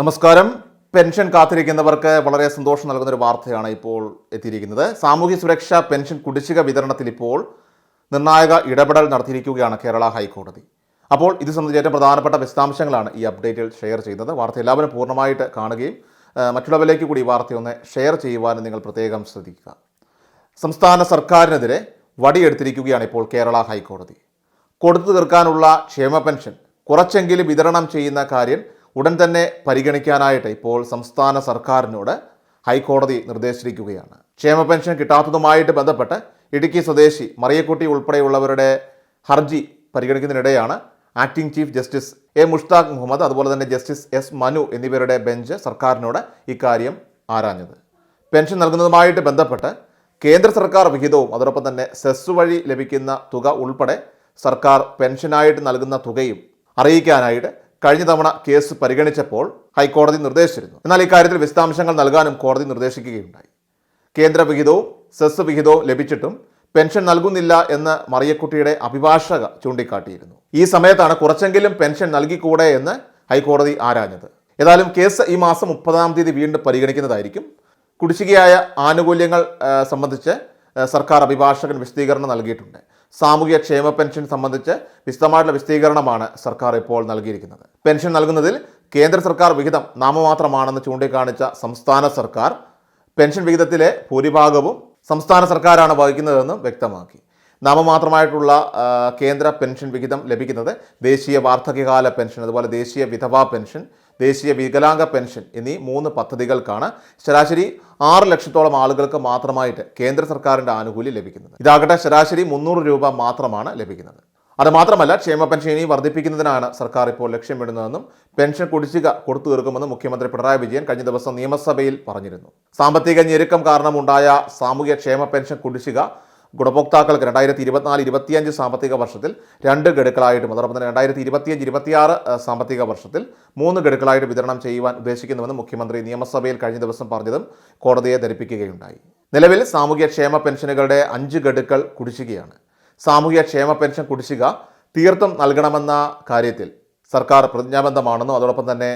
നമസ്കാരം. പെൻഷൻ കാത്തിരിക്കുന്നവർക്ക് വളരെ സന്തോഷം നൽകുന്ന ഒരു വാർത്തയാണ് ഇപ്പോൾ എത്തിയിരിക്കുന്നത്. സാമൂഹ്യ സുരക്ഷാ പെൻഷൻ കുടിശ്ശിക വിതരണത്തിൽ ഇപ്പോൾ നിർണായക ഇടപെടൽ നടത്തിയിരിക്കുകയാണ് കേരള ഹൈക്കോടതി. അപ്പോൾ ഇത് സംബന്ധിച്ച് ഏറ്റവും പ്രധാനപ്പെട്ട വിശദാംശങ്ങളാണ് ഈ അപ്ഡേറ്റിൽ ഷെയർ ചെയ്യുന്നത്. വാർത്ത എല്ലാവരും പൂർണമായിട്ട് കാണുകയും മറ്റുള്ളവരിലേക്ക് കൂടി ഈ വാർത്തയൊന്ന് ഷെയർ ചെയ്യുവാനും നിങ്ങൾ പ്രത്യേകം ശ്രദ്ധിക്കുക. സംസ്ഥാന സർക്കാരിനെതിരെ വടിയെടുത്തിരിക്കുകയാണ് ഇപ്പോൾ കേരള ഹൈക്കോടതി. കൊടുത്തു തീർക്കാനുള്ള ക്ഷേമ പെൻഷൻ കുറച്ചെങ്കിലും വിതരണം ചെയ്യുന്ന കാര്യം ഉടൻ തന്നെ പരിഗണിക്കാനായിട്ട് ഇപ്പോൾ സംസ്ഥാന സർക്കാരിനോട് ഹൈക്കോടതി നിർദ്ദേശിച്ചിരിക്കുകയാണ്. ക്ഷേമ പെൻഷൻ കിട്ടാത്തതുമായിട്ട് ബന്ധപ്പെട്ട് ഇടുക്കി സ്വദേശി മറിയക്കുട്ടി ഉൾപ്പെടെയുള്ളവരുടെ ഹർജി പരിഗണിക്കുന്നതിനിടെയാണ് acting chief justice A Mushtaq Muhammad അതുപോലെ തന്നെ ജസ്റ്റിസ് എസ് മനു എന്നിവരുടെ ബെഞ്ച് സർക്കാരിനോട് ഇക്കാര്യം ആരാഞ്ഞത്. പെൻഷൻ നൽകുന്നതുമായിട്ട് ബന്ധപ്പെട്ട് കേന്ദ്ര സർക്കാർ വിഹിതവും അതോടൊപ്പം തന്നെ സെസ് വഴി ലഭിക്കുന്ന തുക ഉൾപ്പെടെ സർക്കാർ പെൻഷനായിട്ട് നൽകുന്ന തുകയും അറിയിക്കാനായിട്ട് കഴിഞ്ഞ തവണ കേസ് പരിഗണിച്ചപ്പോൾ ഹൈക്കോടതി നിർദ്ദേശിച്ചിരുന്നു. എന്നാൽ ഇക്കാര്യത്തിൽ വിശദാംശങ്ങൾ നൽകാനും കോടതി നിർദ്ദേശിക്കുകയുണ്ടായി. കേന്ദ്ര വിഹിതവും സെസ് വിഹിതവും ലഭിച്ചിട്ടും പെൻഷൻ നൽകുന്നില്ല എന്ന് മറിയക്കുട്ടിയുടെ അഭിഭാഷക ചൂണ്ടിക്കാട്ടിയിരുന്നു. ഈ സമയത്താണ് കുറച്ചെങ്കിലും പെൻഷൻ നൽകിക്കൂടെ എന്ന് ഹൈക്കോടതി ആരാഞ്ഞത്. ഏതായാലും കേസ് ഈ മാസം മുപ്പതാം തീയതി വീണ്ടും പരിഗണിക്കുന്നതായിരിക്കും. കുടിശ്ശികയായ ആനുകൂല്യങ്ങൾ സംബന്ധിച്ച് സർക്കാർ അഭിഭാഷകൻ വിശദീകരണം നൽകിയിട്ടുണ്ട്. സാമൂഹ്യ ക്ഷേമ പെൻഷൻ സംബന്ധിച്ച് വിശദമായിട്ടുള്ള വിശദീകരണമാണ് സർക്കാർ ഇപ്പോൾ നൽകിയിരിക്കുന്നത്. പെൻഷൻ നൽകുന്നതിൽ കേന്ദ്ര സർക്കാർ വിഹിതം നാമമാത്രമാണെന്ന് ചൂണ്ടിക്കാണിച്ച സംസ്ഥാന സർക്കാർ പെൻഷൻ വിഹിതത്തിലെ ഭൂരിഭാഗവും സംസ്ഥാന സർക്കാരാണ് വഹിക്കുന്നതെന്നും വ്യക്തമാക്കി. നാമമാത്രമായിട്ടുള്ള കേന്ദ്ര പെൻഷൻ വിഹിതം ലഭിക്കുന്നത് ദേശീയ വാർദ്ധക്യകാല പെൻഷൻ അതുപോലെ ദേശീയ വിധവാ പെൻഷൻ ദേശീയ വികലാംഗ പെൻഷൻ എന്നീ മൂന്ന് പദ്ധതികൾക്കാണ് ശരാശരി ആറ് ലക്ഷത്തോളം ആളുകൾക്ക് മാത്രമായിട്ട് കേന്ദ്ര സർക്കാരിന്റെ ആനുകൂല്യം ലഭിക്കുന്നത്. ഇതാകട്ടെ ശരാശരി മുന്നൂറ് രൂപ മാത്രമാണ് ലഭിക്കുന്നത്. അത് മാത്രമല്ല ക്ഷേമ പെൻഷൻ ഇനി വർദ്ധിപ്പിക്കുന്നതിനാണ് സർക്കാർ ഇപ്പോൾ ലക്ഷ്യമിടുന്നതെന്നും പെൻഷൻ കുടിശ്ശിക കൊടുത്തു തീർക്കുമെന്നും മുഖ്യമന്ത്രി പിണറായി വിജയൻ കഴിഞ്ഞ ദിവസം നിയമസഭയിൽ പറഞ്ഞിരുന്നു. സാമ്പത്തിക ഞെരുക്കം കാരണമുണ്ടായ സാമൂഹ്യ ക്ഷേമ പെൻഷൻ കുടിശ്ശിക ഗുണഭോക്താക്കൾക്ക് രണ്ടായിരത്തി ഇരുപത്തിനാല് ഇരുപത്തിയഞ്ച് സാമ്പത്തിക വർഷത്തിൽ രണ്ട് ഗഡുക്കളായിട്ടും അതോടൊപ്പം തന്നെ രണ്ടായിരത്തി ഇരുപത്തിയഞ്ച് ഇരുപത്തിയാറ് സാമ്പത്തിക വർഷത്തിൽ മൂന്ന് ഗഡുക്കളായിട്ട് വിതരണം ചെയ്യുവാൻ ഉദ്ദേശിക്കുന്നുവെന്ന് മുഖ്യമന്ത്രി നിയമസഭയിൽ കഴിഞ്ഞ ദിവസം പറഞ്ഞതും കോടതിയെ ധരിപ്പിക്കുകയുണ്ടായി. നിലവിൽ സാമൂഹ്യക്ഷേമ പെൻഷനുകളുടെ അഞ്ച് ഗഡുക്കൾ കുടിശ്ശികയാണ്. സാമൂഹ്യക്ഷേമ പെൻഷൻ കുടിശ്ശിക തീർത്തും നൽകണമെന്ന കാര്യത്തിൽ സർക്കാർ പ്രതിജ്ഞാബദ്ധമാണെന്നും അതോടൊപ്പം തന്നെ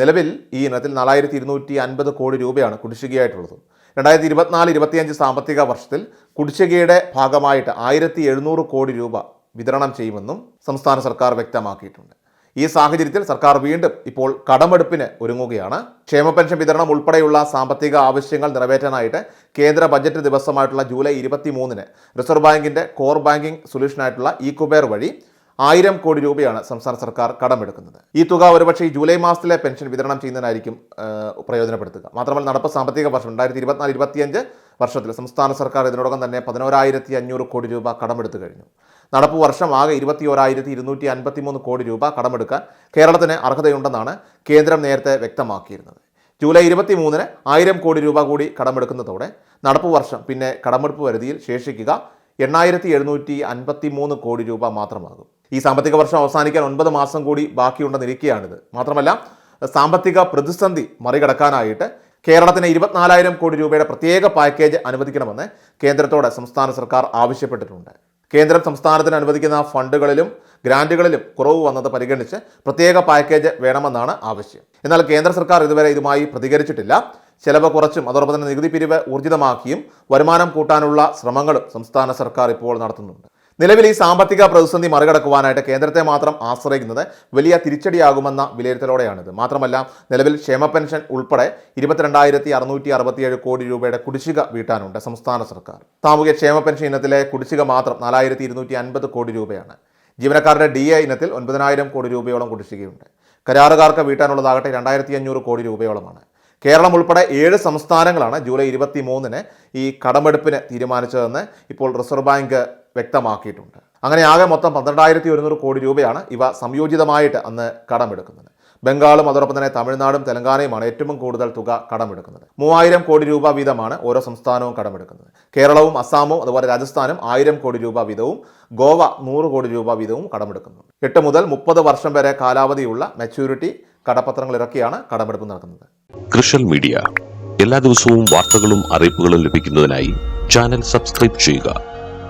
നിലവിൽ ഈ ഇനത്തിൽ നാലായിരത്തി ഇരുന്നൂറ്റി അൻപത് കോടി രൂപയാണ് കുടിശ്ശികയായിട്ടുള്ളത്. രണ്ടായിരത്തി ഇരുപത്തിനാല് ഇരുപത്തിയഞ്ച് സാമ്പത്തിക വർഷത്തിൽ കുടിശ്ശികയുടെ ഭാഗമായിട്ട് ആയിരത്തി എഴുന്നൂറ് കോടി രൂപ വിതരണം ചെയ്യുമെന്നും സംസ്ഥാന സർക്കാർ വ്യക്തമാക്കിയിട്ടുണ്ട്. ഈ സാഹചര്യത്തിൽ സർക്കാർ വീണ്ടും ഇപ്പോൾ കടമെടുപ്പിന് ഒരുങ്ങുകയാണ്. ക്ഷേമ പെൻഷൻ വിതരണം ഉൾപ്പെടെയുള്ള സാമ്പത്തിക ആവശ്യങ്ങൾ നിറവേറ്റാനായിട്ട് കേന്ദ്ര ബജറ്റ് ദിവസമായിട്ടുള്ള ജൂലൈ ഇരുപത്തി മൂന്നിന് റിസർവ് ബാങ്കിന്റെ കോർ ബാങ്കിംഗ് സൊല്യൂഷനായിട്ടുള്ള ഇ കുബേർ വഴി ആയിരം കോടി രൂപയാണ് സംസ്ഥാന സർക്കാർ കടമെടുക്കുന്നത്. ഈ തുക ഒരുപക്ഷെ ജൂലൈ മാസത്തിലെ പെൻഷൻ വിതരണം ചെയ്യുന്നതിനായിരിക്കും പ്രയോജനപ്പെടുത്തുക. മാത്രമല്ല നടപ്പ് സാമ്പത്തിക വർഷം രണ്ടായിരത്തി ഇരുപത്തിനാല് ഇരുപത്തിയഞ്ച് വർഷത്തിൽ സംസ്ഥാന സർക്കാർ ഇതിനോടകം തന്നെ പതിനോരായിരത്തി അഞ്ഞൂറ് കോടി രൂപ കടമെടുത്തു കഴിഞ്ഞു. നടപ്പ് വർഷം ആകെ ഇരുപത്തി ഓരായിരത്തി ഇരുന്നൂറ്റി അൻപത്തി മൂന്ന് കോടി രൂപ കടമെടുക്കാൻ കേരളത്തിന് അർഹതയുണ്ടെന്നാണ് കേന്ദ്രം നേരത്തെ വ്യക്തമാക്കിയിരുന്നത്. ജൂലൈ ഇരുപത്തി മൂന്നിന് ആയിരം കോടി രൂപ കൂടി കടമെടുക്കുന്നതോടെ നടപ്പ് വർഷം പിന്നെ കടമെടുപ്പ് പരിധിയിൽ ശേഷിക്കുക എണ്ണായിരത്തി എഴുന്നൂറ്റി അൻപത്തി മൂന്ന് കോടി രൂപ മാത്രമാകും. ഈ സാമ്പത്തിക വർഷം അവസാനിക്കാൻ ഒൻപത് മാസം കൂടി ബാക്കിയുണ്ടെന്നിരിക്കുകയാണിത് മാത്രമല്ല സാമ്പത്തിക പ്രതിസന്ധി മറികടക്കാനായിട്ട് കേരളത്തിന് ഇരുപത്തിനാലായിരം കോടി രൂപയുടെ പ്രത്യേക പാക്കേജ് അനുവദിക്കണമെന്ന് കേന്ദ്രത്തോട് സംസ്ഥാന സർക്കാർ ആവശ്യപ്പെട്ടിട്ടുണ്ട്. കേന്ദ്രം സംസ്ഥാനത്തിന് അനുവദിക്കുന്ന ഫണ്ടുകളിലും ഗ്രാന്റുകളിലും കുറവ് വന്നത് പരിഗണിച്ച് പ്രത്യേക പാക്കേജ് വേണമെന്നാണ് ആവശ്യം. എന്നാൽ കേന്ദ്ര സർക്കാർ ഇതുവരെ ഇതുമായി പ്രതികരിച്ചിട്ടില്ല. ചെലവ് കുറച്ചും അതോടൊപ്പം തന്നെ നികുതി പിരിവ് ഊർജിതമാക്കിയും വരുമാനം കൂട്ടാനുള്ള ശ്രമങ്ങളും സംസ്ഥാന സർക്കാർ ഇപ്പോൾ നടത്തുന്നുണ്ട്. നിലവിൽ ഈ സാമ്പത്തിക പ്രതിസന്ധി മറികടക്കുവാനായിട്ട് കേന്ദ്രത്തെ മാത്രം ആശ്രയിക്കുന്നത് വലിയ തിരിച്ചടിയാകുമെന്ന വിലയിരുത്തലോടെയാണിത്. മാത്രമല്ല നിലവിൽ ക്ഷേമ പെൻഷൻ ഉൾപ്പെടെ ഇരുപത്തിരണ്ടായിരത്തി അറുന്നൂറ്റി അറുപത്തിയേഴ് കോടി രൂപയുടെ കുടിശ്ശിക വീട്ടാനുണ്ട് സംസ്ഥാന സർക്കാർ. സാമൂഹ്യ ക്ഷേമ പെൻഷൻ ഇനത്തിലെ കുടിശ്ശിക മാത്രം നാലായിരത്തി ഇരുന്നൂറ്റി അൻപത് കോടി രൂപയാണ്. ജീവനക്കാരുടെ ഡി എ ഇനത്തിൽ ഒൻപതിനായിരം കോടി രൂപയോളം കുടിശ്ശികയുണ്ട്. കരാറുകാർക്ക് വീട്ടാനുള്ളതാകട്ടെ രണ്ടായിരത്തി അഞ്ഞൂറ് കോടി രൂപയോളമാണ്. കേരളം ഉൾപ്പെടെ ഏഴ് സംസ്ഥാനങ്ങളാണ് ജൂലൈ ഇരുപത്തി മൂന്നിന് ഈ കടമെടുപ്പിന് തീരുമാനിച്ചതെന്ന് ഇപ്പോൾ റിസർവ് ബാങ്ക് വ്യക്തമാക്കിയിട്ടുണ്ട്. അങ്ങനെ ആകെ മൊത്തം പന്ത്രണ്ടായിരത്തി ഒരുന്നൂറ് കോടി രൂപയാണ് ഇവ സംയോജിതമായിട്ട് അന്ന് കടമെടുക്കുന്നത്. ബംഗാളും അതോടൊപ്പം തന്നെ തമിഴ്നാടും തെലങ്കാനയുമാണ് ഏറ്റവും കൂടുതൽ തുക കടമെടുക്കുന്നത്. മൂവായിരം കോടി രൂപ വീതമാണ് ഓരോ സംസ്ഥാനവും കടമെടുക്കുന്നത്. കേരളവും അസ്സാമും അതുപോലെ രാജസ്ഥാനും ആയിരം കോടി രൂപ വീതവും ഗോവ നൂറ് കോടി രൂപ വീതവും കടമെടുക്കുന്നു. എട്ട് മുതൽ മുപ്പത് വർഷം വരെ കാലാവധിയുള്ള മെച്യൂരിറ്റി കടപ്പത്രങ്ങൾ ഇറക്കിയാണ് കടമെടുപ്പ് നടക്കുന്നത്. കൃഷൽ മീഡിയ. എല്ലാ ദിവസവും വാർത്തകളും അറിയിപ്പുകളും ലഭിക്കുന്നതിനായി ചാനൽ സബ്സ്ക്രൈബ് ചെയ്യുക.